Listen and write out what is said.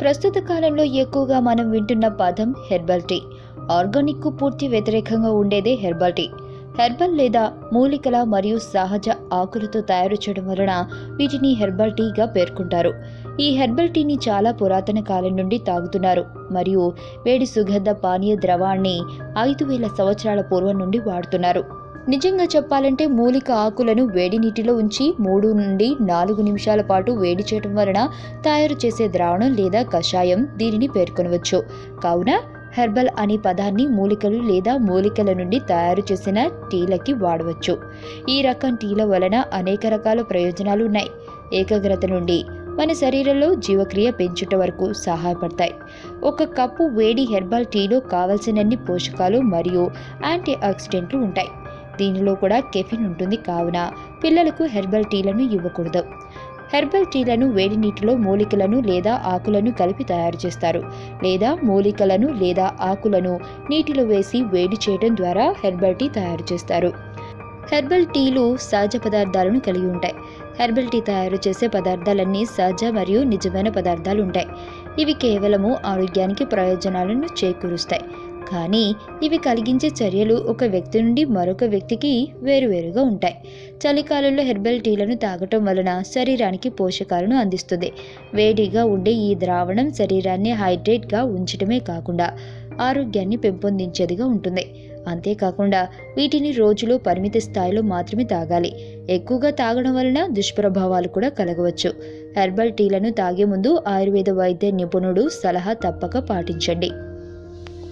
ప్రస్తుత కాలంలో ఎక్కువగా మనం వింటున్న పదం హెర్బల్ టీ. ఆర్గానిక్కు పూర్తి వ్యతిరేకంగా ఉండేదే హెర్బల్ టీ. హెర్బల్ లేదా మూలికల మరియు సహజ ఆకులతో తయారు చేయడం వలన వీటిని హెర్బల్ టీగా పేర్కొంటారు. ఈ హెర్బల్ టీని చాలా పురాతన కాలం నుండి తాగుతున్నారు మరియు వేడి సుగంధ పానీయ ద్రవాన్ని ఐదు వేల సంవత్సరాల పూర్వం నుండి వాడుతున్నారు. నిజంగా చెప్పాలంటే మూలిక ఆకులను వేడి నీటిలో ఉంచి మూడు నుండి నాలుగు నిమిషాల పాటు వేడి చేయడం వలన తయారు చేసే ద్రావణం లేదా కషాయం దీనిని పేర్కొనవచ్చు. కావున హెర్బల్ అనే పదాన్ని మూలికలు లేదా మూలికల నుండి తయారు చేసిన టీలకి వాడవచ్చు. ఈ రకం టీల వలన అనేక రకాల ప్రయోజనాలు ఉన్నాయి. ఏకాగ్రత నుండి మన శరీరంలో జీవక్రియ పెంచుట వరకు సహాయపడతాయి. ఒక కప్పు వేడి హెర్బల్ టీలో కావలసినన్ని పోషకాలు మరియు యాంటీ ఆక్సిడెంట్లు ఉంటాయి. దీనిలో కూడా కెఫిన్ ఉంటుంది. కావున పిల్లలకు హెర్బల్ టీలను ఇవ్వకూడదు. హెర్బల్ టీలను వేడి నీటిలో మూలికలను లేదా ఆకులను కలిపి తయారు చేస్తారు. లేదా మూలికలను లేదా ఆకులను నీటిలో వేసి వేడి చేయడం ద్వారా హెర్బల్ టీ తయారు చేస్తారు. హెర్బల్ టీలు సహజ పదార్థాలను కలిగి ఉంటాయి. హెర్బల్ టీ తయారు చేసే పదార్థాలన్నీ సహజ మరియు నిజమైన పదార్థాలు ఉంటాయి. ఇవి కేవలము ఆరోగ్యానికి ప్రయోజనాలను చేకూరుస్తాయి. కానీ ఇవి కలిగించే చర్యలు ఒక వ్యక్తి నుండి మరొక వ్యక్తికి వేరువేరుగా ఉంటాయి. చలికాలంలో హెర్బల్ టీలను తాగటం వలన శరీరానికి పోషకాలను అందిస్తుంది. వేడిగా ఉండే ఈ ద్రావణం శరీరాన్ని హైడ్రేట్గా ఉంచడమే కాకుండా ఆరోగ్యాన్ని పెంపొందించేదిగా ఉంటుంది. అంతేకాకుండా వీటిని రోజులో పరిమిత స్థాయిలో మాత్రమే తాగాలి. ఎక్కువగా తాగడం వలన దుష్ప్రభావాలు కూడా కలగవచ్చు. హెర్బల్ టీలను తాగే ముందు ఆయుర్వేద వైద్య నిపుణుడు సలహా తప్పక పాటించండి.